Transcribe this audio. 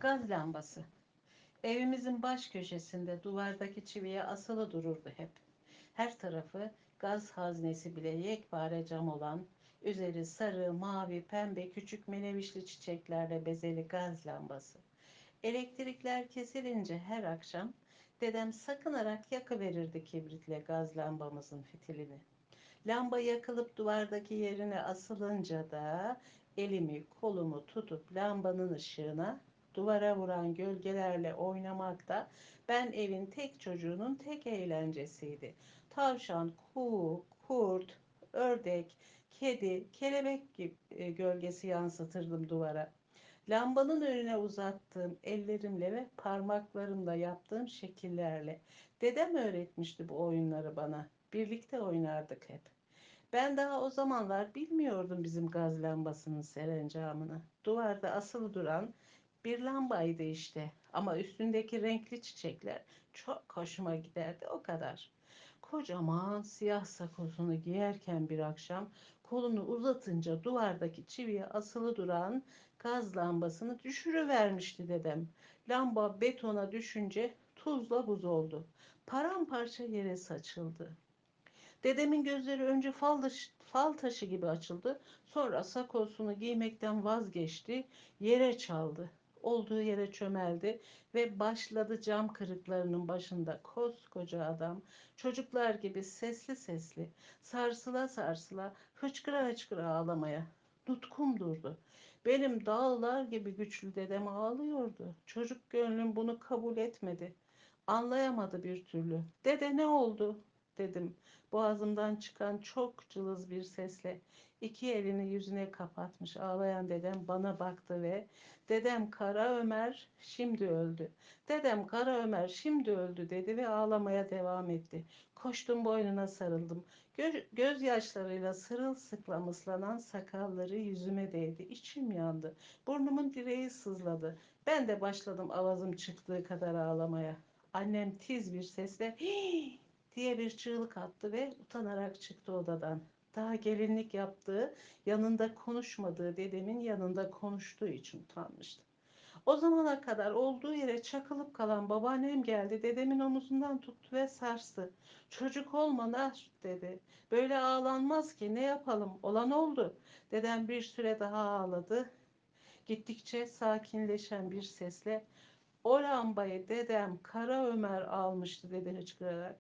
Gaz lambası. Evimizin baş köşesinde duvardaki çiviye asılı dururdu hep. Her tarafı gaz haznesi bile yekpare cam olan, üzeri sarı, mavi, pembe küçük menevişli çiçeklerle bezeli gaz lambası. Elektrikler kesilince her akşam dedem sakınarak yakıverirdi kibritle gaz lambamızın fitilini. Lamba yakılıp duvardaki yerine asılınca da elimi kolumu tutup lambanın ışığına duvara vuran gölgelerle oynamakta ben evin tek çocuğunun tek eğlencesiydi. Tavşan, kuğu, kurt, ördek, kedi, kelebek gibi e, gölgesi yansıtırdım duvara. Lambanın önüne uzattığım ellerimle ve parmaklarımla yaptığım şekillerle. Dedem öğretmişti bu oyunları bana. Birlikte oynardık hep. Ben daha o zamanlar bilmiyordum bizim gaz lambasının serencamını. Duvarda asılı duran bir lambaydı işte. Ama üstündeki renkli çiçekler çok hoşuma giderdi o kadar. Kocaman siyah sakosunu giyerken bir akşam kolunu uzatınca duvardaki çiviye asılı duran gaz lambasını düşürüvermişti dedem. Lamba betona düşünce tuzla buz oldu. Paramparça yere saçıldı. Dedemin gözleri önce fal, taşı, fal taşı gibi açıldı. Sonra sakosunu giymekten vazgeçti. Yere çaldı. Olduğu yere çömeldi ve başladı cam kırıklarının başında koskoca adam çocuklar gibi sesli sesli sarsıla sarsıla hıçkıra hıçkıra ağlamaya. Nutkum durdu. Benim dağlar gibi güçlü dedem ağlıyordu. Çocuk gönlüm bunu kabul etmedi. Anlayamadı bir türlü. Dede ne oldu? Dedim. Boğazımdan çıkan çok cılız bir sesle iki elini yüzüne kapatmış ağlayan dedem bana baktı ve dedem Kara Ömer şimdi öldü. Dedem Kara Ömer şimdi öldü dedi ve ağlamaya devam etti. Koştum boynuna sarıldım. Gö gözyaşlarıyla sırılsıklam ıslanan sakalları yüzüme değdi. İçim yandı. Burnumun direği sızladı. Ben de başladım avazım çıktığı kadar ağlamaya. Annem tiz bir sesle Hii! Diye bir çığlık attı ve utanarak çıktı odadan. Daha gelinlik yaptığı, yanında konuşmadığı dedemin yanında konuştuğu için utanmıştı. O zamana kadar olduğu yere çakılıp kalan babaannem geldi. Dedemin omuzundan tuttu ve sarstı. Çocuk olma Nar dedi. Böyle ağlanmaz ki ne yapalım olan oldu. Dedem bir süre daha ağladı. Gittikçe sakinleşen bir sesle o lambayı dedem Kara Ömer almıştı dedi hıçkırarak.